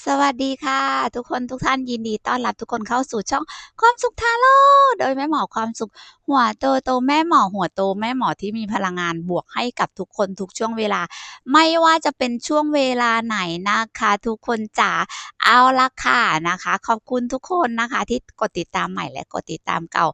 สวัสดีค่ะ ทุกคนทุกท่านยินดีต้อนรับทุกคนเข้าสู่ช่องความสุขทาโร่โดยแม่หมอความสุข หัวโตโตแม่หมอหัวโตแม่หมอที่มีพลังงานบวกให้กับทุกคนทุกช่วงเวลา ไม่ว่าจะเป็นช่วงเวลาไหนนะคะ ทุกคนจ๋าเอาละค่ะนะคะ ขอบคุณทุกคนนะคะ ที่กดติดตามใหม่และกดติดตามเก่า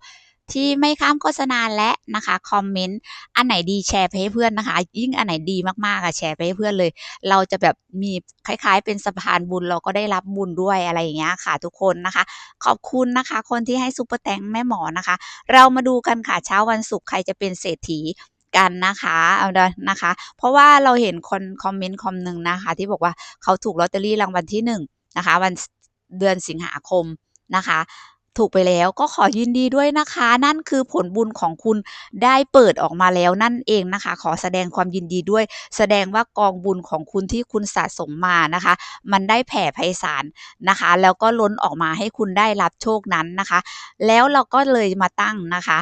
ที่ไม่ข้ามโฆษณาและนะคะคอมเมนต์อันไหนดีแชร์ไปให้เพื่อนนะคะ ยิ่งอันไหนดีมากๆอะแชร์ไปให้เพื่อนเลย เราจะแบบมีคล้ายๆ เป็นสะพานบุญเราก็ได้รับบุญด้วยอะไรอย่างเงี้ยค่ะทุกคนนะคะ ขอบคุณนะคะ คนที่ให้ซุปเปอร์แตงแม่หมอนะคะ เรามาดูกันค่ะเช้าวันศุกร์ใครจะเป็นเศรษฐีกันนะคะเอาเด้อนะคะ เพราะว่าเราเห็นคนคอมเมนต์คอมหนึ่งนะคะ ที่บอกว่าเขาถูกลอตเตอรี่รางวัลที่หนึ่งนะคะ วันเดือนสิงหาคมนะคะ ถูกไปแล้วก็ขอยินดีด้วยนะคะ นั่นคือผลบุญของคุณได้เปิดออกมาแล้วนั่นเองนะคะ ขอแสดงความยินดีด้วย แสดงว่ากองบุญของคุณที่คุณสะสมมานะคะ มันได้แผ่ไพศาลนะคะ แล้วก็ล้นออกมาให้คุณได้รับโชคนั้นนะคะ แล้วเราก็เลยมาตั้งนะคะ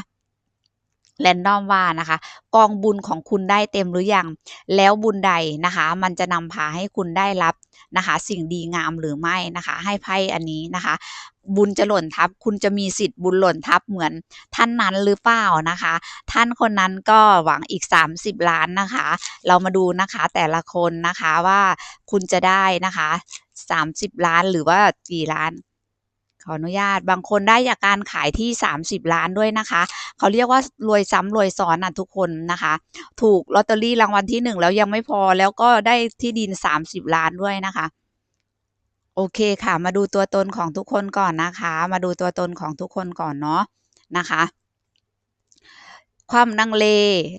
แรนดอมว่านะคะ กองบุญของคุณได้เต็มหรือยัง แล้วบุญใดนะคะ มันจะนำพาให้คุณได้รับนะคะ สิ่งดีงามหรือไม่นะคะ ให้ไพ่อันนี้นะคะ บุญจะหล่นทับ คุณจะมีสิทธิ์บุญหล่นทับเหมือนท่านนั้นหรือเปล่านะคะ ท่านคนนั้นก็หวังอีก 30 ล้านนะคะ เรามาดูนะคะแต่ละคนนะคะว่าคุณจะได้นะคะ 30 ล้านหรือว่ากี่ล้าน ขออนุญาตบางคนได้จากการขายที่ 30 ล้านด้วยนะคะ เขาเรียกว่ารวยซ้ำรวยซ้อนอะทุกคนนะคะ ถูกลอตเตอรี่รางวัลที่หนึ่งแล้วยังไม่พอแล้วก็ได้ที่ดิน 30 ล้านด้วยนะคะ โอเคค่ะ มาดูตัวตนของทุกคนก่อนนะคะ มาดูตัวตนของทุกคนก่อนเนาะนะคะความลังเล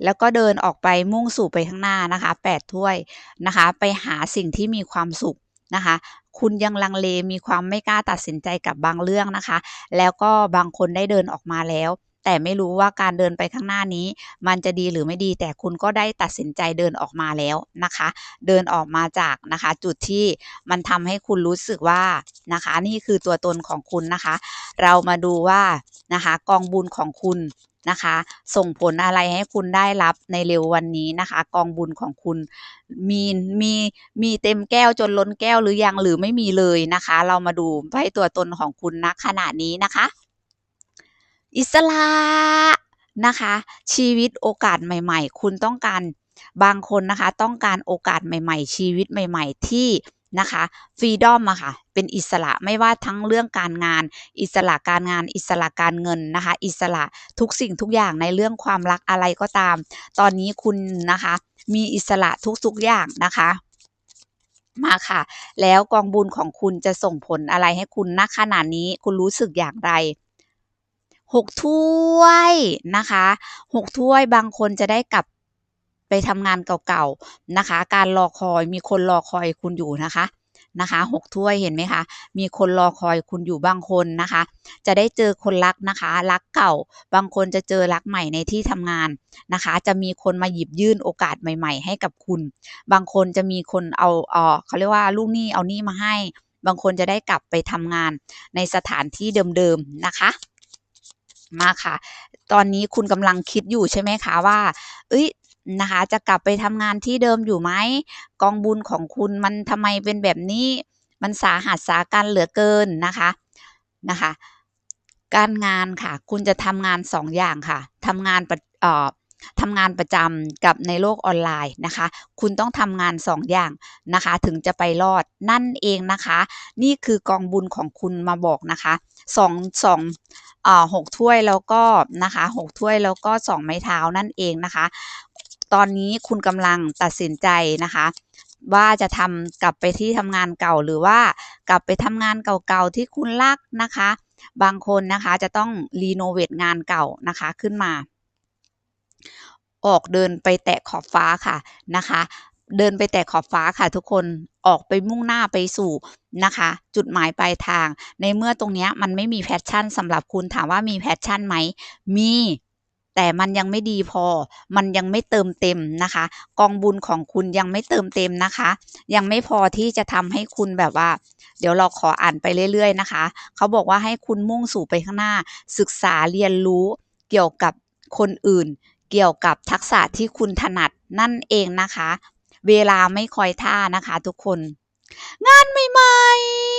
แล้วก็เดินออกไปมุ่งสู่ไปข้างหน้านะคะ8ถ้วยนะคะ ไปหาสิ่งที่มีความสุขนะคะ คุณยังลังเลมีความไม่กล้าตัดสินใจกับบางเรื่องนะคะ แล้วก็บางคนได้เดินออกมาแล้ว แต่ไม่รู้ว่าการเดินไปข้างหน้านี้ มันจะดีหรือไม่ดี แต่คุณก็ได้ตัดสินใจเดินออกมาแล้วนะคะ เดินออกมาจากนะคะ จุดที่มันทำให้คุณรู้สึกว่านะคะ นี่คือตัวตนของคุณนะคะ เรามาดูว่านะคะ กองบุญของคุณ นะคะ ส่งผลอะไรให้คุณได้รับในเร็ววันนี้นะคะ กองบุญของคุณมีมีมีเต็มแก้วจนล้นแก้วหรือยังหรือไม่มีเลยนะคะ เรามาดูไพ่ตัวตนของคุณณขณะนี้นะคะ อิสระนะคะ ชีวิตโอกาสใหม่ ๆ คุณต้องการบางคนนะคะ ต้องการโอกาสใหม่ ๆ ชีวิตใหม่ ๆ ที่ นะคะฟรีดอมอะค่ะเป็นอิสระไม่ว่าทั้งเรื่องการงาน อิสระการงาน อิสระการเงินนะคะ อิสระทุกสิ่งทุกอย่างในเรื่องความรักอะไรก็ตาม ตอนนี้คุณนะคะ มีอิสระทุกๆอย่างนะคะมาค่ะ แล้วกองบุญของคุณจะส่งผลอะไรให้คุณณขณะนี้คุณรู้สึกอย่างไรหกถ้วยนะคะหกถ้วยบางคนจะได้กลับ ไปทำงานเก่าๆนะคะ การรอคอยมีคนรอคอยคุณอยู่นะคะนะคะหกถ้วยเห็นไหมคะ มีคนรอคอยคุณอยู่บางคนนะคะ จะได้เจอคนรักนะคะ รักเก่า บางคนจะเจอรักใหม่ในที่ทำงานนะคะ จะมีคนมาหยิบยื่นโอกาสใหม่ ๆ ให้กับคุณ บางคนจะมีคนเอาเออเขาเรียกว่าลูกหนี้เอาหนี้มาให้ บางคนจะได้กลับไปทำงานในสถานที่เดิมๆนะคะ มาค่ะ ตอนนี้คุณกำลังคิดอยู่ใช่ไหมคะว่า เอ้ย นะคะ จะกลับไปทำงานที่เดิมอยู่ไหมกองบุญของคุณมันทำไมเป็นแบบนี้ มันสาหัสสากันเหลือเกินนะคะนะคะ การงานค่ะ คุณจะทำงานสองอย่างค่ะทำงานประเอ่อทำงานประจำกับในโลกออนไลน์นะคะ คุณต้องทำงานสองอย่างนะคะ ถึงจะไปรอดนั่นเองนะคะ นี่คือกองบุญของคุณมาบอกนะคะสองสองอ่าหกถ้วยแล้วก็นะคะหกถ้วยแล้วก็สองไม้เท้านั่นเองนะคะ ตอนนี้คุณกำลังตัดสินใจนะคะ ว่าจะทำกลับไปที่ทำงานเก่าหรือว่ากลับไปทำงานเก่าๆที่คุณรักนะคะ บางคนนะคะจะต้องรีโนเวทงานเก่านะคะขึ้นมา ออกเดินไปแตะขอบฟ้าค่ะนะคะเดินไปแตะขอบฟ้าค่ะทุกคนออกไปมุ่งหน้าไปสู่นะคะ จุดหมายปลายทาง ในเมื่อตรงนี้มันไม่มีแพชชั่นสำหรับคุณถามว่ามีแพชชั่นไหม มี แต่มันยังไม่ดีพอ มันยังไม่เติมเต็มนะคะ กองบุญของคุณยังไม่เติมเต็มนะคะ ยังไม่พอที่จะทำให้คุณแบบว่า เดี๋ยวเราขออ่านไปเรื่อย ๆ นะคะ เขาบอกว่าให้คุณมุ่งสู่ไปข้างหน้า ศึกษาเรียนรู้เกี่ยวกับคนอื่น เกี่ยวกับทักษะที่คุณถนัดนั่นเองนะคะ เวลาไม่คอยท่านะคะ ทุกคน งานใหม่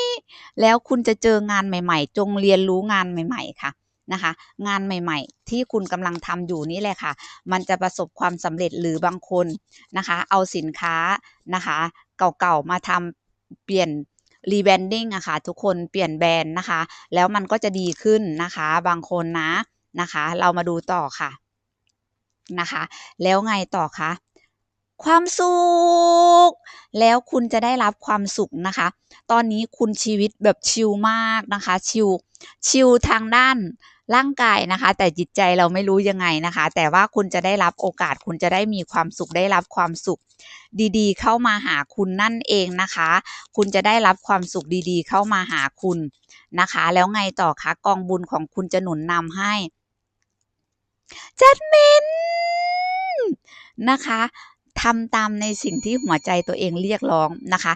ๆ แล้วคุณจะเจองานใหม่ ๆ จงเรียนรู้งานใหม่ ๆ ค่ะ นะคะ งานใหม่ๆ ที่คุณกำลังทำอยู่นี่แหละค่ะ มันจะประสบความสำเร็จหรือบางคนนะคะ เอาสินค้านะคะ เก่าๆมาทำเปลี่ยนรีแบรนดิ้งอะค่ะ ทุกคนเปลี่ยนแบรนด์นะคะ แล้วมันก็จะดีขึ้นนะคะ บางคนนะนะคะ เรามาดูต่อค่ะนะคะ แล้วไงต่อคะความสุข แล้วคุณจะได้รับความสุขนะคะ ตอนนี้คุณชีวิตแบบชิลมากนะคะ ชิลชิลทางด้าน ร่างกายนะคะ แต่จิตใจเราไม่รู้ยังไงนะคะ แต่ว่าคุณจะได้รับโอกาสคุณจะได้มีความสุขได้รับความสุขดีๆ เข้ามาหาคุณนั่นเองนะคะ คุณจะได้รับความสุขดีๆ เข้ามาหาคุณนะคะ แล้วไงต่อคะกองบุญของคุณจะหนุนนำให้จัดเมนนะคะทำตามในสิ่งที่หัวใจตัวเองเรียกร้องนะคะ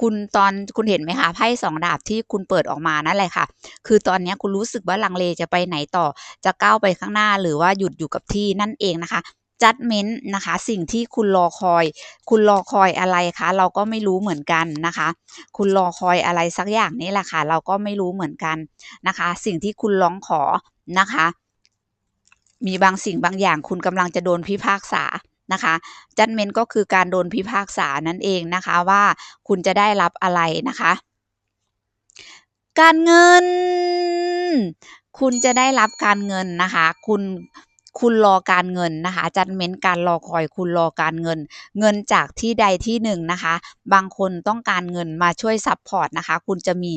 คุณตอนคุณเห็นไหมคะไพ่สองดาบที่คุณเปิดออกมานั่นแหละค่ะ คือตอนนี้คุณรู้สึกว่าลังเลจะไปไหนต่อ จะก้าวไปข้างหน้าหรือว่าหยุดอยู่กับที่นั่นเองนะคะจัดเม้นนะคะ สิ่งที่คุณรอคอย คุณรอคอยอะไรคะ เราก็ไม่รู้เหมือนกันนะคะ คุณรอคอยอะไรสักอย่างนี้แหละค่ะ เราก็ไม่รู้เหมือนกันนะคะ สิ่งที่คุณร้องขอนะคะ มีบางสิ่งบางอย่างคุณกำลังจะโดนพิพากษา นะคะจัดเมนก็คือการโดนพิพากษานั่นเองนะคะว่าคุณจะได้รับอะไรนะคะ การเงิน คุณจะได้รับการเงินนะคะ คุณคุณรอการเงินนะคะจัดเม้นการรอคอยคุณรอการเงิน เงินจากที่ใดที่หนึ่งนะคะ บางคนต้องการเงินมาช่วยซัพพอร์ตนะคะ คุณจะมี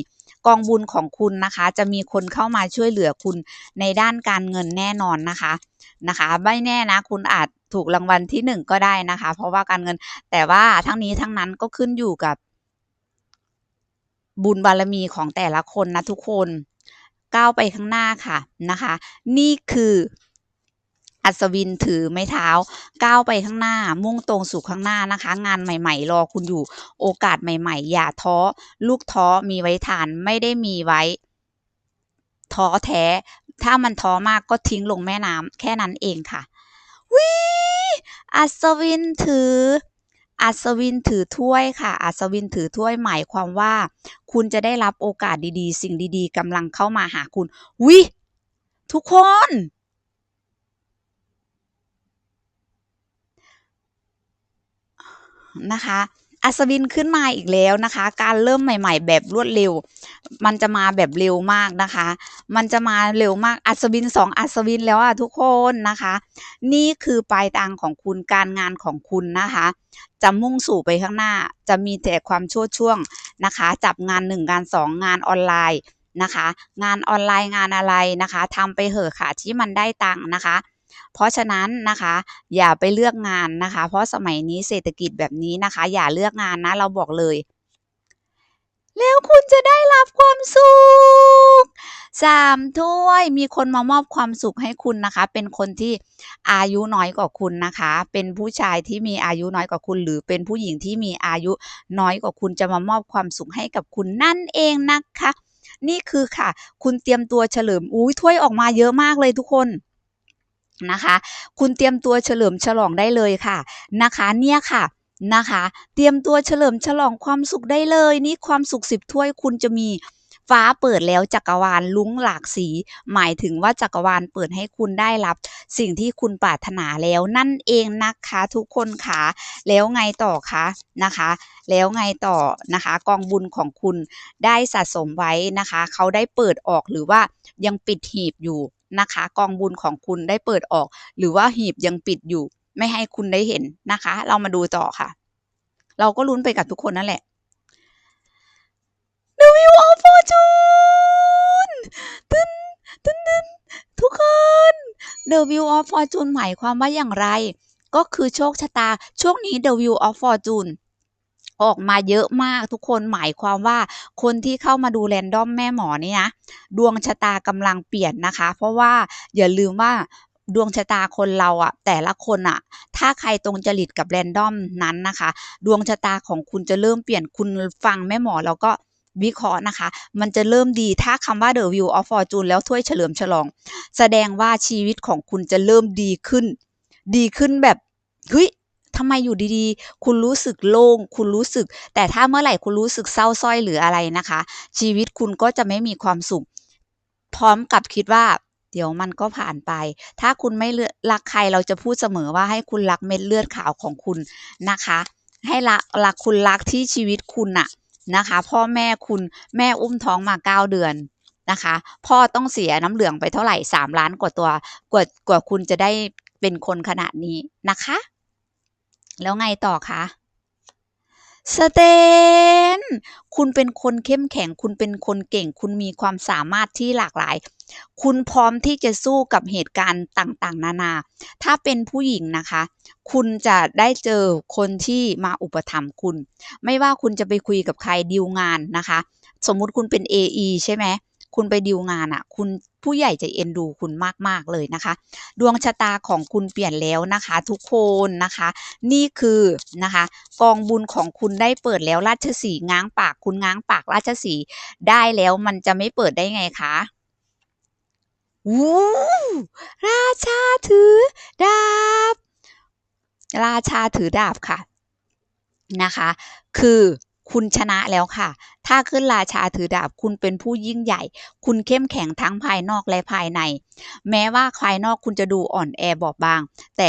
กองบุญของคุณนะคะ จะมีคนเข้ามาช่วยเหลือคุณในด้านการเงินแน่นอนนะคะนะคะ ไม่แน่นะ คุณอาจ ถูกรางวัลที่หนึ่งก็ได้นะคะ เพราะว่าการเงินแต่ว่าทั้งนี้ทั้งนั้นก็ขึ้นอยู่กับ บุญบารมีของแต่ละคนนะทุกคนก้าวไปข้างหน้าค่ะนะคะ นี่คืออัศวินถือไม้เท้าก้าวไปข้างหน้า มุ่งตรงสู่ข้างหน้านะคะ งานใหม่ ๆ รอคุณอยู่ โอกาสใหม่ ๆ อย่าท้อ ลูกท้อมีไว้ทานไม่ได้มีไว้ ท้อแท้ ถ้ามันท้อมากก็ทิ้งลงแม่น้ำแค่นั้นเองค่ะวิ อัศวินถือ อัศวินถือถ้วยค่ะ อัศวินถือถ้วยหมายความว่า คุณจะได้รับโอกาสดีๆ สิ่งดีๆกำลังเข้ามาหาคุณ วิทุกคน นะคะ อัศวินขึ้นมาอีกแล้วนะคะ การเริ่มใหม่ ๆ แบบรวดเร็ว มันจะมาแบบเร็วมากนะคะ มันจะมาเร็วมากอัศวินสองอัศวินแล้วอะทุกคนนะคะ นี่คือปลายทางของคุณการงานของคุณนะคะ จะมุ่งสู่ไปข้างหน้า จะมีแต่ความชั่วช่วงนะคะ จับงานหนึ่งงานสองงานออนไลน์นะคะ งานออนไลน์งานอะไรนะคะทำไปเหอะค่ะที่มันได้ตังค์นะคะ เพราะฉะนั้นนะคะอย่าไปเลือกงานนะคะ เพราะสมัยนี้เศรษฐกิจแบบนี้นะคะ อย่าเลือกงานนะเราบอกเลย แล้วคุณจะได้รับความสุขสามถ้วยมีคนมามอบความสุขให้คุณนะคะ เป็นคนที่อายุน้อยกว่าคุณนะคะ เป็นผู้ชายที่มีอายุน้อยกว่าคุณ หรือเป็นผู้หญิงที่มีอายุน้อยกว่าคุณจะมามอบความสุขให้กับคุณนั่นเองนะคะ นี่คือค่ะ คุณเตรียมตัวเฉลิมอุ้ยถ้วยออกมาเยอะมากเลยทุกคน นะคะ คุณเตรียมตัวเฉลิมฉลองได้เลยค่ะนะคะเนี่ยค่ะนะคะ เตรียมตัวเฉลิมฉลองความสุขได้เลย นี่ความสุขสิบถ้วยคุณจะมีฟ้าเปิดแล้วจักรวาลลุ้งหลากสี หมายถึงว่าจักรวาลเปิดให้คุณได้รับ สิ่งที่คุณปรารถนาแล้วนั่นเองนะคะทุกคนค่ะแล้วไงต่อคะนะคะ แล้วไงต่อนะคะ กองบุญของคุณได้สะสมไว้นะคะ เขาได้เปิดออกหรือว่ายังปิดหีบอยู่ นะคะ กองบุญของคุณได้เปิดออก หรือว่าหีบยังปิดอยู่ ไม่ให้คุณได้เห็นนะคะ เรามาดูต่อค่ะ เราก็ลุ้นไปกับทุกคนนั่นแหละ The Wheel of Fortune ตึ้นตึ้นตึ้นทุกคน The Wheel of Fortune หมายความว่าอย่างไร ก็คือโชคชะตา ช่วงนี้ The Wheel of Fortune ออกมาเยอะมากทุกคนหมายความว่าคนที่เข้ามาดูแรนดอมแม่หมอนี่นะดวงชะตากำลังเปลี่ยนนะคะ เพราะว่าอย่าลืมว่าดวงชะตาคนเราอะแต่ละคนอะถ้าใครตรงจริตกับแรนดอมนั้นนะคะ ดวงชะตาของคุณจะเริ่มเปลี่ยนคุณฟังแม่หมอแล้วก็วิเคราะห์นะคะ มันจะเริ่มดีถ้าคำว่า The View of Fortune แล้วถ้วยเฉลิมฉลอง แสดงว่าชีวิตของคุณจะเริ่มดีขึ้น ดีขึ้นแบบเฮ้ย ทำไมอยู่ดีๆ คุณรู้สึกโล่ง คุณรู้สึก แต่ถ้าเมื่อไหร่คุณรู้สึกเศร้าสร้อยหรืออะไรนะคะ ชีวิตคุณก็จะไม่มีความสุข พร้อมกับคิดว่าเดี๋ยวมันก็ผ่านไป ถ้าคุณไม่รักใครเราจะพูดเสมอว่าให้คุณรักเม็ดเลือดขาวของคุณนะคะ ให้รักรักคุณรักที่ชีวิตคุณน่ะนะคะ พ่อแม่คุณแม่อุ้มท้องมาเก้าเดือนนะคะ พ่อต้องเสียน้ำเหลืองไปเท่าไหร่สามล้านกว่าตัวกว่ากว่าคุณจะได้เป็นคนขนาดนี้นะคะ แล้วไงต่อคะสเตน คุณเป็นคนเข้มแข็ง คุณเป็นคนเก่ง คุณมีความสามารถที่หลากหลาย คุณพร้อมที่จะสู้กับเหตุการณ์ต่างๆ นานา ถ้าเป็นผู้หญิงนะคะ คุณจะได้เจอคนที่มาอุปถัมภ์คุณ ไม่ว่าคุณจะไปคุยกับใครดีลงานนะคะ สมมุติคุณเป็น AE ใช่ไหม คุณไปดีลงานอะ่ะ คุณ ผู้ใหญ่จะเอ็นดูคุณมากๆเลยนะคะ ดวงชะตาของคุณเปลี่ยนแล้วนะคะ ทุกคนนะคะ นี่คือนะคะ กองบุญของคุณได้เปิดแล้วราชสีง้างปากคุณง้างปากราชสีได้แล้วมันจะไม่เปิดได้ไงคะวู้ราชาถือดาบ ราชาถือดาบค่ะนะคะ คือ คุณชนะแล้วค่ะ ถ้าขึ้นราชาถือดาบคุณเป็นผู้ยิ่งใหญ่ คุณเข้มแข็งทั้งภายนอกและภายใน แม้ว่าภายนอกคุณจะดูอ่อนแอบอบบาง แต่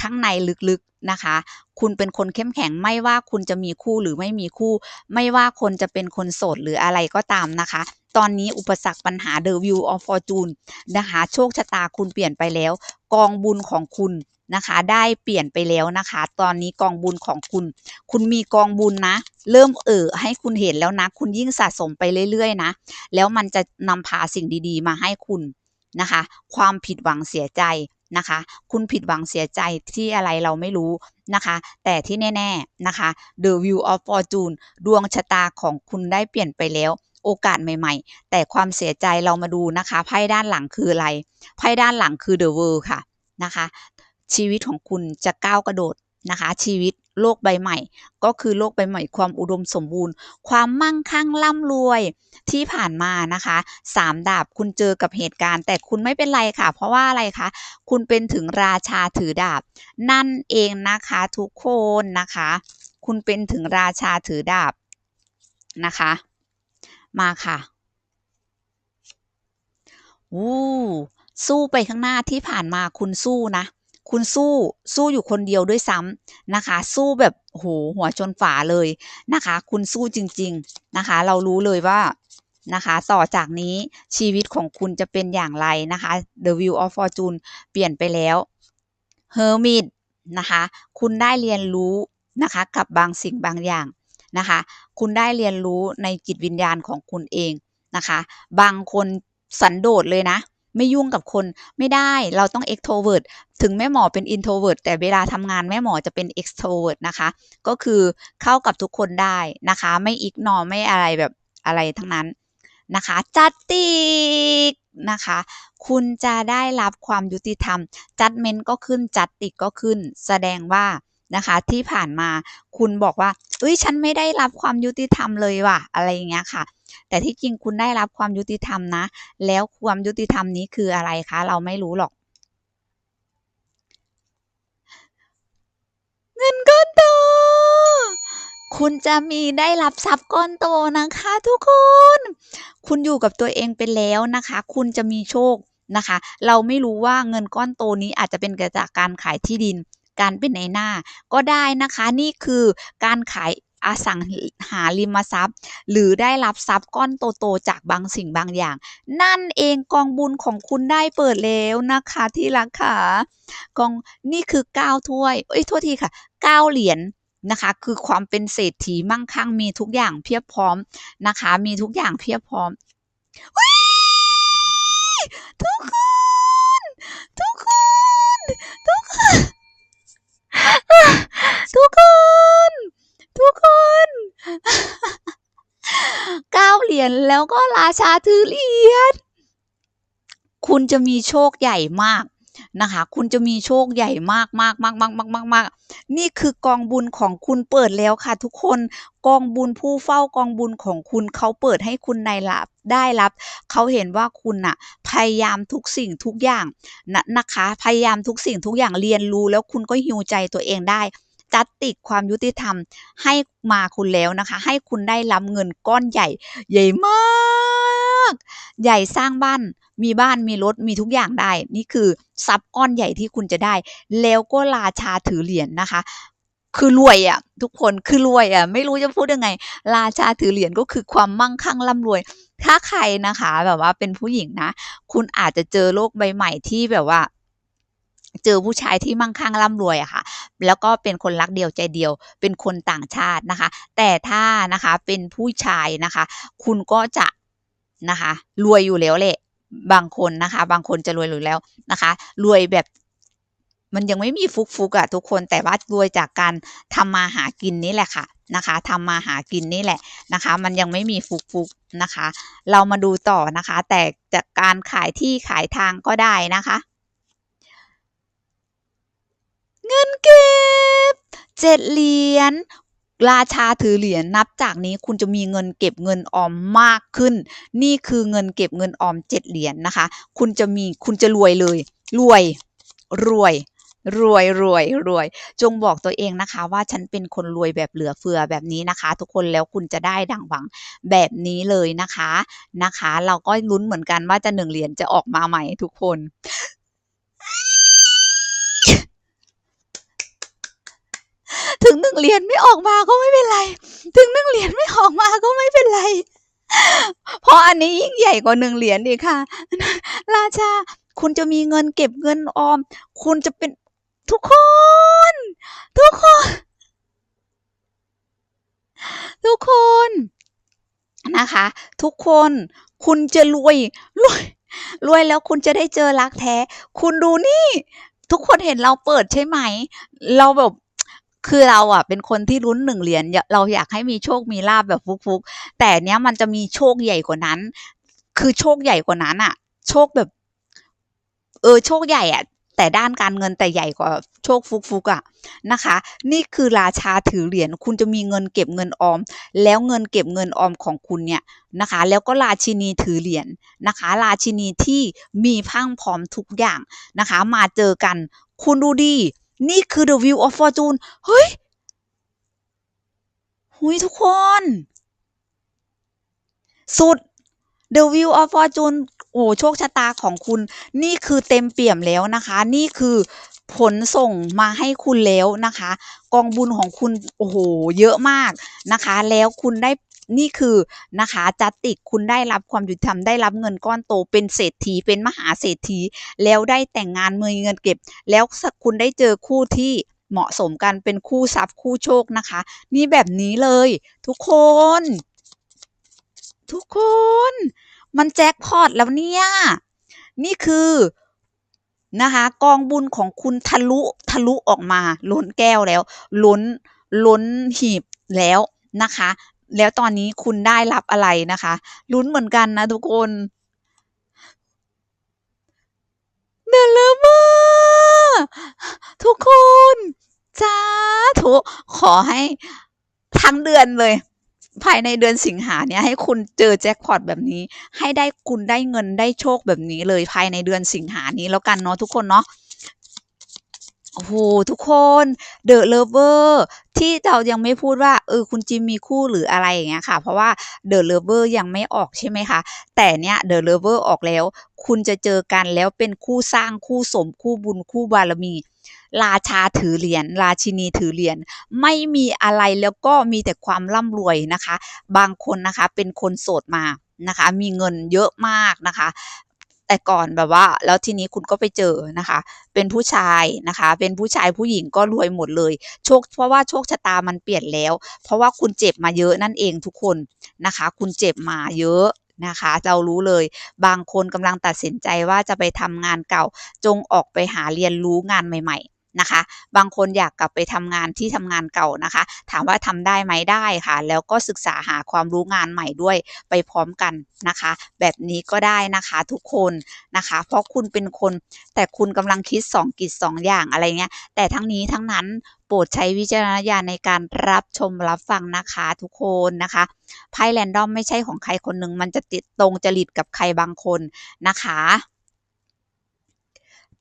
ข้างในลึกๆนะคะ คุณเป็นคนเข้มแข็งไม่ว่าคุณจะมีคู่หรือไม่มีคู่ ไม่ว่าคนจะเป็นคนโสดหรืออะไรก็ตามนะคะ ตอนนี้อุปสรรคปัญหา The View of Fortune นะคะ โชคชะตาคุณเปลี่ยนไปแล้ว กองบุญของคุณนะคะ ได้เปลี่ยนไปแล้วนะคะ ตอนนี้กองบุญของคุณ คุณมีกองบุญนะ เริ่มเอ่อให้คุณเห็นแล้วนะ คุณยิ่งสะสมไปเรื่อย ๆ นะ แล้วมันจะนำพาสิ่งดีๆ มาให้คุณนะคะ ความผิดหวังเสียใจนะคะ คุณผิดหวังเสียใจที่อะไรเราไม่รู้นะคะ แต่ที่แน่ ๆนะคะ The View of Fortune ดวงชะตาของคุณได้เปลี่ยนไปแล้วโอกาสใหม่ๆ แต่ความเสียใจเรามาดูนะคะ ไพ่ด้านหลังคืออะไร ไพ่ด้านหลังคือ The World ค่ะนะคะ ชีวิตของคุณจะก้าวกระโดดนะคะ ชีวิตโลกใบใหม่ ก็คือโลกใบใหม่ความอุดมสมบูรณ์ ความมั่งคั่งร่ำรวยที่ผ่านมานะคะสามดาบคุณเจอกับเหตุการณ์ แต่คุณไม่เป็นไรค่ะ เพราะว่าอะไรคะ คุณเป็นถึงราชาถือดาบ นั่นเองนะคะทุกคนนะคะ คุณเป็นถึงราชาถือดาบนะคะ มาค่ะวู้สู้ไปข้างหน้าที่ผ่านมาคุณสู้นะ คุณสู้สู้อยู่คนเดียวด้วยซ้ำนะคะ สู้แบบโหหัวชนฝาเลยนะคะ คุณสู้จริง ๆนะคะ เรารู้เลยว่านะคะต่อจากนี้ชีวิตของคุณจะเป็นอย่างไรนะคะ The View of Fortune เปลี่ยนไปแล้ว Hermit นะคะคุณได้เรียนรู้นะคะกับบางสิ่งบางอย่างนะคะ คุณได้เรียนรู้ในจิตวิญญาณของคุณเองนะคะ บางคนสันโดษเลยนะ ไม่ยุ่งกับคนไม่ได้เราต้อง extrovert ถึงแม่หมอเป็น introvert แต่เวลาทำงานแม่หมอจะเป็น extrovert นะคะ ก็คือเข้ากับทุกคนได้นะคะ ไม่ ignore ไม่อะไรแบบอะไรทั้งนั้นนะคะจัดติกนะคะ คุณจะได้รับความยุติธรรม จัดเมนก็ขึ้นจัดติกก็ขึ้น แสดงว่านะคะที่ผ่านมาคุณบอกว่าเอ้ยฉันไม่ได้รับความยุติธรรมเลยว่ะอะไรอย่างเงี้ยค่ะ แต่ที่จริงคุณได้รับความยุติธรรมนะ แล้วความยุติธรรมนี้คืออะไรคะ เราไม่รู้หรอก เงินก้อนโต คุณจะมีได้รับทรัพย์ก้อนโตนะคะ ทุกคน คุณอยู่กับตัวเองไปแล้วนะคะ คุณจะมีโชคนะคะ เราไม่รู้ว่าเงินก้อนโตนี้อาจจะเป็นเกิดจากการขายที่ดินการเป็นในหน้าก็ได้นะคะ นี่คือการขาย อสังหาริมทรัพย์ หรือได้รับทรัพย์ก้อนโตๆจากบางสิ่งบางอย่าง นั่นเองกองบุญของคุณได้เปิดแล้วนะคะที่รักค่ะกองนี่คือ9ถ้วย เอ้ยโทษทีค่ะ9เหรียญนะคะคือความเป็นเศรษฐีมั่งคั่งมีทุกอย่างเพียบพร้อมนะคะ มีทุกอย่างเพียบพร้อมทุกคน ทุกคน ทุกคน ทุกคน ทุกคนเก้าเหรียญแล้วก็ราชาถือเหรียญคุณจะมีโชคใหญ่มากนะคะ คุณจะมีโชคใหญ่มากมากมากมากมากมากมากนี่คือกองบุญของคุณเปิดแล้วค่ะ ทุกคนกองบุญผู้เฝ้ากองบุญของคุณเขาเปิดให้คุณในรับได้รับ เขาเห็นว่าคุณน่ะ พยายามทุกสิ่งทุกอย่างนะนะคะ พยายามทุกสิ่งทุกอย่างเรียนรู้แล้วคุณก็หิวใจตัวเองได้ จัดติกความยุติธรรมให้มาคุณแล้วนะคะ ให้คุณได้รับเงินก้อนใหญ่ ใหญ่มาก ใหญ่สร้างบ้าน มีบ้านมีรถมีทุกอย่างได้ นี่คือทรัพย์ก้อนใหญ่ที่คุณจะได้ แล้วก็ราชาถือเหรียญนะคะคือรวยอะทุกคนคือรวยอะไม่รู้จะพูดยังไง ราชาถือเหรียญก็คือความมั่งคั่งร่ำรวย ถ้าใครนะคะ แบบว่าเป็นผู้หญิงนะ คุณอาจจะเจอโลกใบใหม่ที่แบบว่า เจอผู้ชายที่มั่งคั่งร่ำรวยอะค่ะ แล้วก็เป็นคนรักเดียวใจเดียว เป็นคนต่างชาตินะคะ แต่ถ้านะคะเป็นผู้ชายนะคะ คุณก็จะนะคะรวยอยู่แล้วแหละบางคนนะคะ บางคนจะรวยอยู่แล้วนะคะ รวยแบบมันยังไม่มีฟุกฟุกๆอะทุกคนแต่ว่ารวยจากการทำมาหากินนี่แหละค่ะนะคะทำมาหากินนี่แหละนะคะ มันยังไม่มีฟุกฟุกๆนะคะ เรามาดูต่อนะคะ แต่จากการขายที่ขายทางก็ได้นะคะ เงินเก็บเจ็ดเหรียญราชาถือเหรียญนับจากนี้คุณจะมีเงินเก็บเงินออมมากขึ้น นี่คือเงินเก็บเงินออมเจ็ดเหรียญนะคะ คุณจะมีคุณจะรวยเลย รวยรวยรวยรวยรวย จงบอกตัวเองนะคะ ว่าฉันเป็นคนรวยแบบเหลือเฟือแบบนี้นะคะ ทุกคนแล้วคุณจะได้ดังหวังแบบนี้เลยนะคะนะคะ เราก็ลุ้นเหมือนกันว่าจะหนึ่งเหรียญจะออกมาใหม่ทุกคน ถึ งหนึ่งเหรียญไม่ออกมาก็ไม่เป็นไร ถึงหนึ่งเหรียญไม่ออกมาก็ไม่เป็นไร เพราะอันนี้ยิ่งใหญ่กว่าหนึ่งเหรียญอีค่ะ ราชา คุณจะมีเงินเก็บเงินออม คุณจะเป็นทุกคน ทุกคน ทุกคนนะคะ ทุกคนคุณจะรวยรวยรวยแล้วคุณจะได้เจอรักแท้ คุณดูนี่ ทุกคนเห็นเราเปิดใช่ไหม เราแบบ คือเราอะเป็นคนที่ลุ้นหนึ่งเหรียญเราอยากให้มีโชคมีลาบแบบฟุกๆ แต่เนี้ยมันจะมีโชคใหญ่กว่านั้น คือโชคใหญ่กว่านั้นอะ โชคแบบ เออโชคใหญ่อะแต่ด้านการเงินแต่ใหญ่กว่าโชคฟุกๆอะนะคะ นี่คือราชาถือเหรียญคุณจะมีเงินเก็บเงินออม แล้วเงินเก็บเงินออมของคุณเนี่ยนะคะ แล้วก็ราชินีถือเหรียญนะคะ ราชินีที่มีพังพร้อมทุกอย่างนะคะ มาเจอกัน คุณดูดิ นี่คือ the view of fortune เฮ้ยหุยทุกคน สุด the view of fortune โอ้โชคชะตาของคุณ นี่คือเต็มเปี่ยมแล้วนะคะ นี่คือผลส่งมาให้คุณแล้วนะคะ กองบุญของคุณโอ้โหเยอะมากนะคะ แล้วคุณได้ นี่คือนะคะจัตติกคุณได้รับความยุติธรรมได้รับเงินก้อนโตเป็นเศรษฐีเป็นมหาเศรษฐี แล้วได้แต่งงานมือเงินเก็บ แล้วคุณได้เจอคู่ที่เหมาะสมกันเป็นคู่ทรัพย์คู่โชคนะคะ นี่แบบนี้เลย ทุกคน ทุกคน มันแจ็คพอตแล้วเนี่ย นี่คือนะคะกองบุญของคุณทะลุทะลุออกมา ล้นแก้วแล้ว ล้นล้นหีบแล้วนะคะ แล้วตอนนี้คุณได้รับอะไรนะคะลุ้นเหมือนกันนะทุกคนเดลเวอร์ทุกคนจ้าทุขอให้ทั้งเดือนเลย ภายในเดือนสิงหาเนี่ยให้คุณเจอแจ็คพอตแบบนี้ ให้ได้คุณได้เงินได้โชคแบบนี้เลยภายในเดือนสิงหานี้แล้วกันเนาะทุกคนเนาะ โอ้โหทุกคนเดอะเลเวอร์ที่เรายังไม่พูดว่าเออคุณจิมมีคู่หรืออะไรอย่างเงี้ยค่ะ เพราะว่าเดอะเลเวอร์ยังไม่ออกใช่ไหมคะแต่เนี้ยเดอะเลเวอร์ออกแล้ว คุณจะเจอกันแล้วเป็นคู่สร้างคู่สมคู่บุญคู่บารมี ราชาถือเหรียญราชินีถือเหรียญไม่มีอะไรแล้วก็มีแต่ความร่ำรวยนะคะ บางคนนะคะเป็นคนโสดมานะคะ มีเงินเยอะมากนะคะ แต่ก่อนแบบว่า แล้วทีนี้คุณก็ไปเจอนะคะ เป็นผู้ชายนะคะ เป็นผู้ชายผู้หญิงก็รวยหมดเลยโชคเพราะว่าโชคชะตามันเปลี่ยนแล้ว เพราะว่าคุณเจ็บมาเยอะนั่นเองทุกคนนะคะ คุณเจ็บมาเยอะนะคะ เรารู้เลย บางคนกำลังตัดสินใจว่าจะไปทำงานเก่า จงออกไปหาเรียนรู้งานใหม่ ๆ นะคะ บางคนอยากกลับไปทำงานที่ทำงานเก่านะคะ ถามว่าทำได้ไหมได้ค่ะ แล้วก็ศึกษาหาความรู้งานใหม่ด้วยไปพร้อมกันนะคะ แบบนี้ก็ได้นะคะทุกคนนะคะ เพราะคุณเป็นคนแต่คุณกำลังคิดสองกิจสองอย่างอะไรเงี้ย แต่ทั้งนี้ทั้งนั้นโปรดใช้วิจารณญาณในการรับชมรับฟังนะคะทุกคนนะคะไพ่แรนดอมไม่ใช่ของใครคนหนึ่งมันจะติดตรงจริตกับใครบางคนนะคะ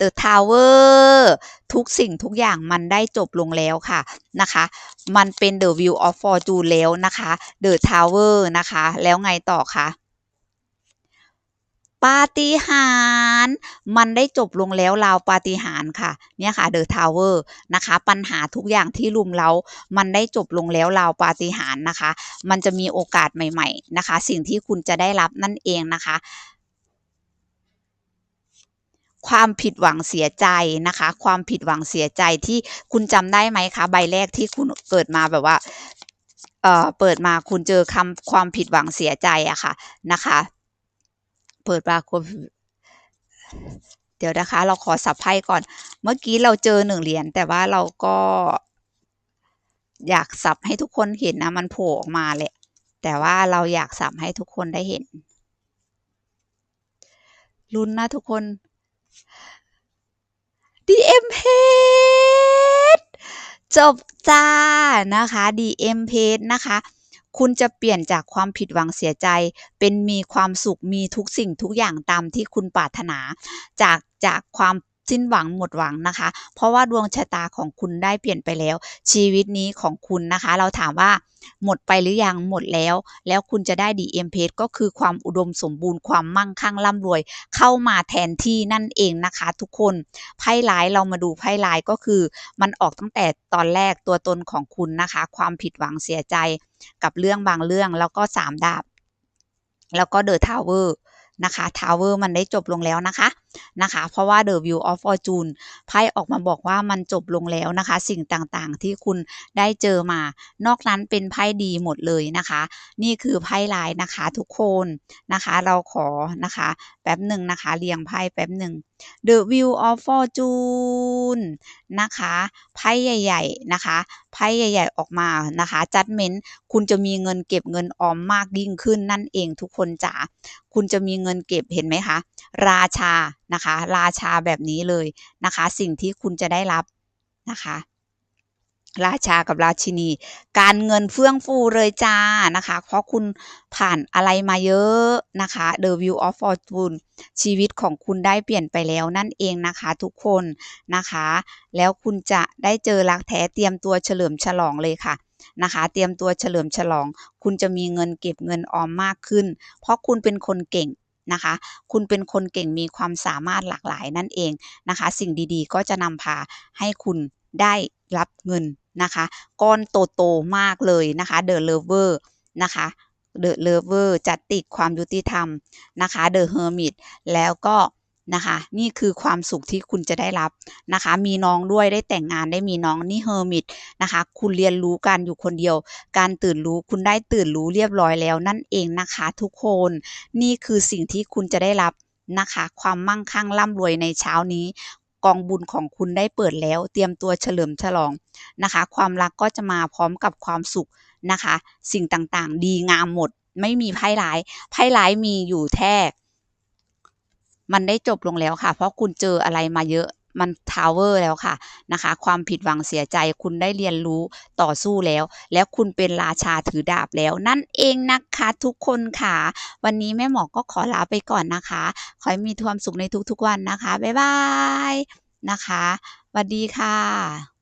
The Tower ทุกสิ่งทุกอย่างมันได้จบลงแล้วค่ะนะคะ มันเป็น The View of Fortune แล้วนะคะ The Tower นะคะ แล้วไงต่อคะปาฏิหาริย์มันได้จบลงแล้วราวปาฏิหาริย์ค่ะ เนี่ยค่ะ The Tower นะคะ ปัญหาทุกอย่างที่ลุมเล้ามันได้จบลงแล้วราวปาฏิหาริย์นะคะ มันจะมีโอกาสใหม่ ๆ นะคะ สิ่งที่คุณจะได้รับนั่นเองนะคะ ความผิดหวังเสียใจนะคะ ความผิดหวังเสียใจที่คุณจำได้ไหมคะ ใบแรกที่คุณเกิดมาแบบว่าเอ่อเปิดมาคุณเจอคำความผิดหวังเสียใจอะค่ะนะคะ เปิดมาคุณเดี๋ยวนะคะ เราขอสับไพ่ก่อน เมื่อกี้เราเจอหนึ่งเหรียญแต่ว่าเราก็ อยากสับให้ทุกคนเห็นนะ มันโผล่ออกมาแหละแต่ว่าเราอยากสับให้ทุกคนได้เห็นลุ้นนะทุกคน DM page จบจ้านะคะ DM page นะคะ คุณจะเปลี่ยนจากความผิดหวังเสียใจ เป็นมีความสุขมีทุกสิ่งทุกอย่างตามที่คุณปรารถนา จากจากความ สิ้นหวังหมดหวังนะคะ เพราะว่าดวงชะตาของคุณได้เปลี่ยนไปแล้ว ชีวิตนี้ของคุณนะคะ เราถามว่าหมดไปหรือยังหมดแล้ว แล้วคุณจะได้ DM page ก็คือความอุดมสมบูรณ์ความมั่งคั่งร่ำรวย เข้ามาแทนที่นั่นเองนะคะ ทุกคนไพ่ร้ายเรามาดูไพ่ร้ายก็คือ มันออกตั้งแต่ตอนแรกตัวตนของคุณนะคะ ความผิดหวังเสียใจกับเรื่องบางเรื่องแล้วก็สามดาบ แล้วก็เดอะทาวเวอร์นะคะทาวเวอร์มันได้จบลงแล้วนะคะ นะคะ เพราะว่า The View of Fortune ไพ่ออกมาบอกว่ามันจบลงแล้วนะคะ สิ่งต่างๆ ที่คุณได้เจอมา นอกนั้นเป็นไพ่ดีหมดเลยนะคะ นี่คือไพ่ลายนะคะทุกคนนะคะ เราขอนะคะแป๊บหนึ่งนะคะ เรียงไพ่แป๊บหนึ่ง The View of Fortune นะคะไพ่ใหญ่ ๆ นะคะไพ่ใหญ่ ๆ ออกมานะคะ Judgment คุณจะมีเงินเก็บเงินออมมากยิ่งขึ้นนั่นเองทุกคนจ๋าคุณจะมีเงินเก็บเห็นไหมคะ ราชานะคะ ราชาแบบนี้เลยนะคะ สิ่งที่คุณจะได้รับนะคะราชากับราชินี การเงินเฟื่องฟูเลยจ้านะคะ เพราะคุณผ่านอะไรมาเยอะนะคะ The View of Fortune ชีวิตของคุณได้เปลี่ยนไปแล้วนั่นเองนะคะทุกคนนะคะ แล้วคุณจะได้เจอรักแท้เตรียมตัวเฉลิมฉลองเลยค่ะนะคะ เตรียมตัวเฉลิมฉลอง คุณจะมีเงินเก็บเงินออมมากขึ้น เพราะคุณเป็นคนเก่ง นะคะ คุณเป็นคนเก่งมีความสามารถหลากหลายนั่นเองนะคะ สิ่งดีๆ ก็จะนำพาให้คุณได้รับเงินนะคะก้อนโตๆมากเลยนะคะ The Lover นะคะ The Lover จัดติดความยุติธรรมนะคะ The Hermit แล้วก็ นะคะ นี่คือความสุขที่คุณจะได้รับนะคะ มีน้องด้วยได้แต่งงานได้มีน้องนี่ Hermit นะคะ คุณเรียนรู้การอยู่คนเดียว การตื่นรู้คุณได้ตื่นรู้เรียบร้อยแล้วนั่นเองนะคะ ทุกคน นี่คือสิ่งที่คุณจะได้รับนะคะ ความมั่งคั่งร่ำรวยในเช้านี้กองบุญของคุณได้เปิดแล้ว เตรียมตัวเฉลิมฉลองนะคะ ความรักก็จะมาพร้อมกับความสุขนะคะ สิ่งต่างๆ ดีงามหมด ไม่มีไพ่ร้าย ไพ่ร้ายมีอยู่แท้ มันได้จบลงแล้วค่ะ เพราะคุณเจออะไรมาเยอะมันทาวเวอร์แล้วค่ะนะคะ ความผิดหวังเสียใจคุณได้เรียนรู้ต่อสู้แล้ว แล้วคุณเป็นราชาถือดาบแล้ว นั่นเองนะคะทุกคนค่ะ วันนี้แม่หมอก็ขอลาไปก่อนนะคะ ขอให้มีความสุขในทุกๆวันนะคะ บ๊ายบายนะคะสวัสดีค่ะ